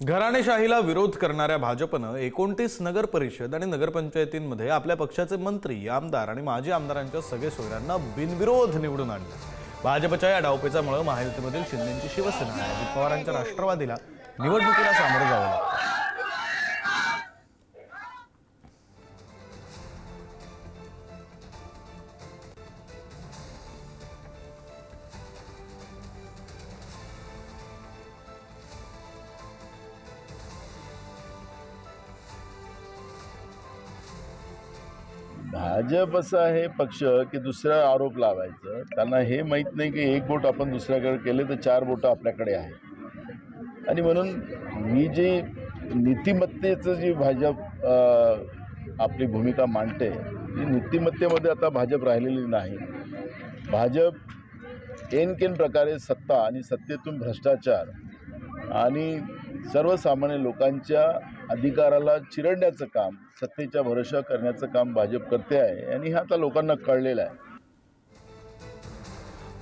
घराणेशाहीला विरोध करणाऱ्या भाजपनं एकोणतीस नगर परिषद आणि नगरपंचायतींमध्ये आपल्या पक्षाचे मंत्री आमदार आणि माजी आमदारांच्या सगळे सोयऱ्यांना बिनविरोध निवडून आणलं. भाजपच्या या डावपेचामुळे महायुतीमधील शिंदेची शिवसेना अजित पवारांच्या राष्ट्रवादीला निवडणुकीला सामोरं जावं भाजप असं आहे पक्ष की दुसरा आरोप लावायचं. त्यांना हे माहीत नाही की एक बोट आपण दुसऱ्याकडे केले तर चार बोटं आपल्याकडे आहे आणि म्हणून मी जे नीतिमत्तेचं जी भाजप आपली भूमिका मांडते ती नीतिमत्तेमध्ये आता भाजप राहिलेली नाही. भाजप एनकेन प्रकारे सत्ता आणि सत्तेतून भ्रष्टाचार आणि सर्वसामान्य लोकांच्या अधिकाराला चिरडण्याचं काम सत्तेच्या भरोशा करण्याचं काम भाजप करते आहे आणि हे आता लोकांना कळलेलं आहे.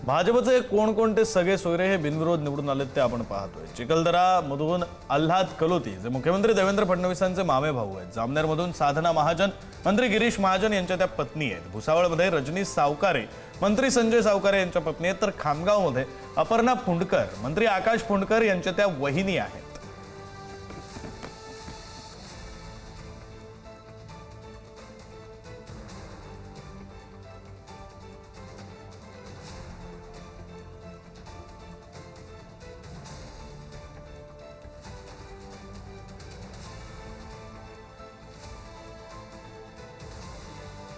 भाजपचे कोणकोणते सगळे सोयरे हे बिनविरोध निवडून आलेत ते आपण पाहतोय. चिखलदरा मधून आल्हाद कलोती जे मुख्यमंत्री देवेंद्र फडणवीसांचे मामे भाऊ आहेत. जामनेरमधून साधना महाजन मंत्री गिरीश महाजन यांच्या त्या पत्नी आहेत. भुसावळमध्ये रजनी सावकारे मंत्री संजय सावकारे यांच्या पत्नी आहेत. तर खामगावमध्ये अपर्णा फुंडकर मंत्री आकाश फुंडकर यांच्या त्या वहिनी आहेत.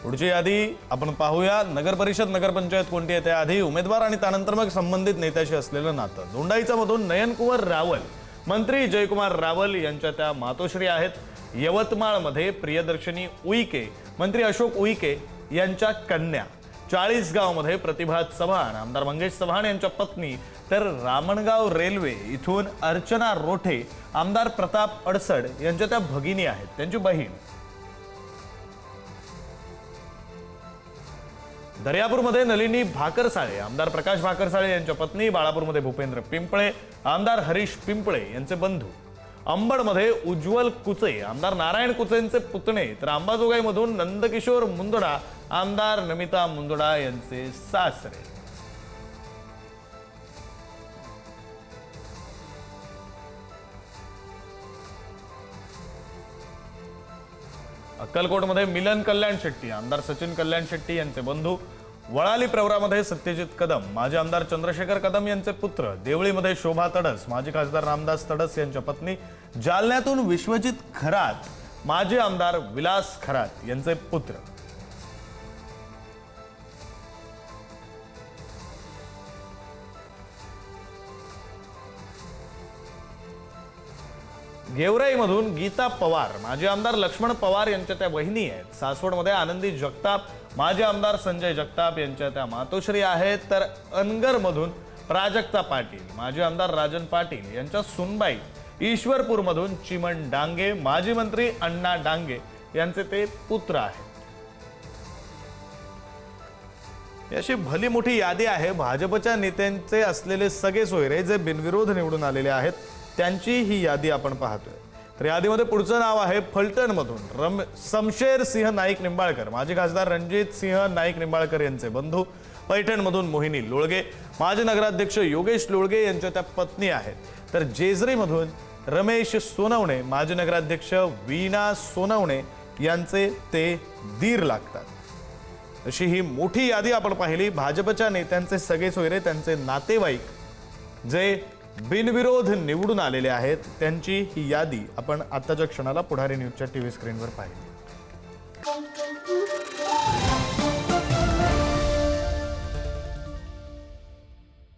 पुढची यादी आपण पाहूया. नगर परिषद नगरपंचायत कोणती आहे त्याआधी? उमेदवार आणि त्यानंतर मग संबंधित नेत्याशी असलेलं नातं. दोंडाईचा मधून नयनकुमार रावल. मंत्री जयकुमार रावल यांच्या त्या मातोश्री आहेत. यवतमाळमध्ये प्रियदर्शनी उईके मंत्री अशोक उईके यांच्या कन्या. चाळीसगावमध्ये प्रतिभा चव्हाण आमदार मंगेश चव्हाण यांच्या पत्नी तर रामणगाव रेल्वे इथून अर्चना रोठे आमदार प्रताप अडसड यांच्या त्या भगिनी आहेत. त्यांची बहीण दर्यापूरमध्ये नलिनी भाकरसाळे आमदार प्रकाश भाकरसाळे यांच्या पत्नी बाळापूरमध्ये भूपेंद्र पिंपळे आमदार हरीश पिंपळे यांचे बंधू. अंबडमध्ये उज्ज्वल कुचे आमदार नारायण कुचेंचे पुतणे तर अंबाजोगाईमधून नंदकिशोर मुंदडा आमदार नमिता मुंदडा यांचे सासरे. अक्कलकोटमध्ये मिलन कल्याण शेट्टी आमदार सचिन कल्याण शेट्टी यांचे बंधू. वळाली प्रवरामध्ये सत्यजित कदम माजी आमदार चंद्रशेखर कदम यांचे पुत्र देवळीमध्ये शोभा तडस माजी खासदार रामदास तडस यांच्या पत्नी जालन्यातून विश्वजित खरात माजी आमदार विलास खरात यांचे पुत्र. गेवराईमधून गीता पवार माजी आमदार लक्ष्मण पवार यांच्या त्या वहिनी आहेत. सासवडमध्ये आनंदी जगताप माजी आमदार संजय जगताप यांच्या त्या मातोश्री आहेत. तर अनगरमधून प्राजक्ता पाटील माजी आमदार राजन पाटील यांच्या सुनबाई ईश्वरपूरमधून चिमण डांगे माजी मंत्री अण्णा डांगे यांचे ते पुत्र आहेत. अशी भली मोठी यादी आहे. भाजपच्या नेत्यांचे असलेले सगळे सोयरे जे बिनविरोध निवडून आलेले आहेत त्यांची ही यादी आपण पाहतोय. तर यादीमध्ये पुढचं नाव आहे फलटणमधून. रम समशेर सिंह नाईक निंबाळकर. माजी खासदार रणजित सिंह नाईक निंबाळकर यांचे बंधू. पैठणमधून मोहिनी लोळगे. माजी नगराध्यक्ष योगेश लोळगे यांच्या त्या पत्नी आहेत. तर जेजरीमधून रमेश सोनवणे माजी नगराध्यक्ष वीणा सोनवणे यांचे ते दीर लागतात. अशी ही मोठी यादी आपण पाहिली. भाजपच्या नेत्यांचे सगळे सोयरे त्यांचे नातेवाईक जे बिनविरोध निवडून आलेले आहेत. त्यांची ही यादी आपण आत्ताच्या क्षणाला पुढारी न्यूजच्या टीव्ही स्क्रीनवर पाहिली.